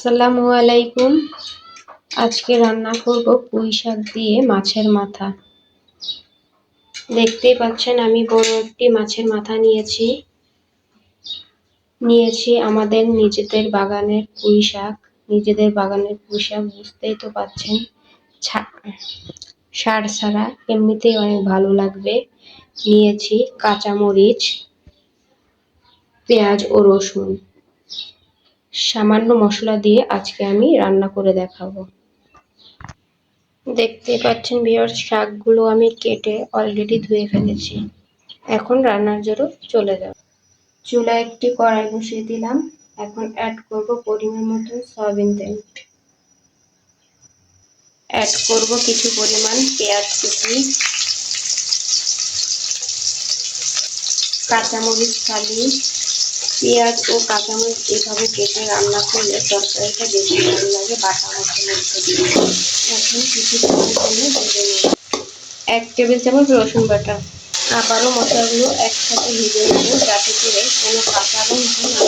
আসসালামু আলাইকুম। আজকে রান্না করব পুঁই শাক দিয়ে মাছের মাথা। দেখতেই পাচ্ছেন, আমি বড় একটি মাছের মাথা নিয়েছি। নিয়েছি আমাদের নিজেদের বাগানের পুঁই শাক। নিজেদের বাগানের পুঁই শাক বুঝতেই তো পাচ্ছেন সার ছাড়া এমনিতেই অনেক ভালো লাগবে। নিয়েছি কাঁচামরিচ, পেঁয়াজ ও রসুন। সামান্য মশলা দিয়ে আজকে আমি রান্না করে দেখাবো। দেখতে পাচ্ছেন বিয়ার শাকগুলো আমি কেটে অলরেডি ধুয়ে ফেলেছি। এখন রান্নার জন্য চলে যাব। চুলা একটি কড়াই বসিয়ে দিলাম। এখন অ্যাড করব পরিমাণ মতো সয়াবিন তেল। অ্যাড করব কিছু পরিমাণ পেঁয়াজ কুচি। কাঁচামরিচ, কালি। পেঁয়াজ ও কাঁচামরিচ এভাবে কেটে রান্না করলে তরকারিটা বেশি ভালো লাগে বাটা মশলার মধ্যে। এখন কিছু ভেজে এক টেবিল চামচ রসুন বাটা। আবারও মশলাগুলো একসাথে ভেজে নেব যাতে করে কোনো কাঁচা গন্ধ না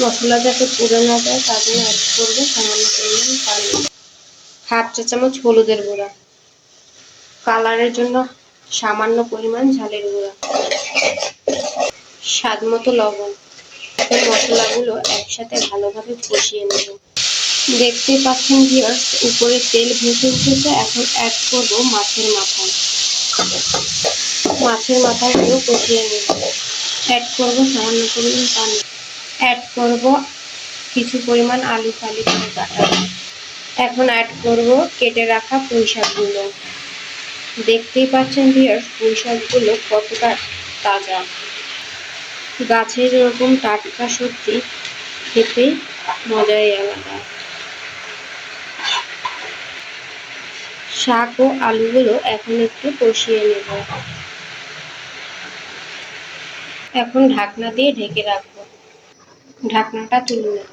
মশলা যাতে পুড়ে না যায়, তার জন্য অ্যাড করব সামান্য পরিমাণ পানি। হাফ চা চামচ হলুদের গুঁড়া। কালারের জন্য সামান্য পরিমাণ ঝালের গুঁড়া। স্বাদ মতো লবণ। এখন মশলাগুলো একসাথে ভালোভাবে কষিয়ে নেব। দেখতে পাচ্ছেন ভিউয়ার্স উপরে তেল ভেসে উঠেছে, এখন অ্যাড করব মাছের মাথা। মাছের মাথাগুলো কষিয়ে নেব। অ্যাড করব সামান্য পরিমাণ পানি। অ্যাড করব কিছু পরিমাণ আলু ফালি করে কাটা। এখন অ্যাড করব কেটে রাখা পুঁই শাকগুলো। দেখতেই পাচ্ছেন ভিউয়ার্স পুঁই শাকগুলো কতটা তাজা। গাছের এরকম টাটকা সবজি খেতে মজাই আলাদা। শাক ও আলুগুলো এখন একটু কষিয়ে নেব। এখন ঢাকনা দিয়ে ঢেকে রাখব। ঢাকনাটা তুলে নেব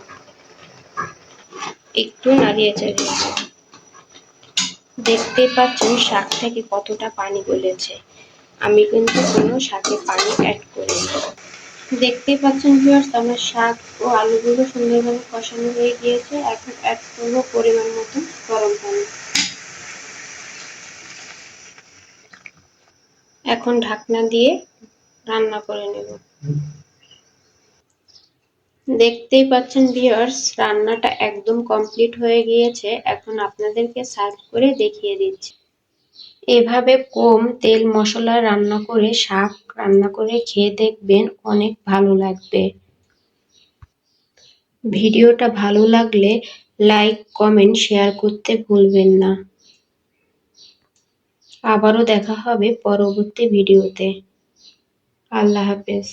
একটু নাড়িয়ে চাড়িয়ে দেখতে পাচ্ছেন শাক থেকে কতটা পানি গলেছে। আমি কিন্তু কোনো শাকে পানি অ্যাড করিনি। দেখতেই পাচ্ছেন ভিউয়ার্স আমার শাক ও আলুগুলো সুন্দরভাবে কষানো হয়ে গিয়েছে। এখন অ্যাড করব পরিমাণ মতো গরম পানি। এখন ঢাকনা দিয়ে রান্না করে নেব। দেখতেই পাচ্ছেন ভিউয়ার্স রান্নাটা একদম কমপ্লিট হয়ে গিয়েছে। এখন আপনাদেরকে সার্ভ করে দেখিয়ে দিচ্ছি। এভাবে কম তেল মশলা রান্না করে, শাক রান্না করে খেয়ে দেখবেন অনেক ভালো লাগবে। ভিডিওটা ভালো লাগলে লাইক, কমেন্ট, শেয়ার করতে ভুলবেন না। আবারও দেখা হবে পরবর্তী ভিডিওতে। আল্লাহ হাফেজ।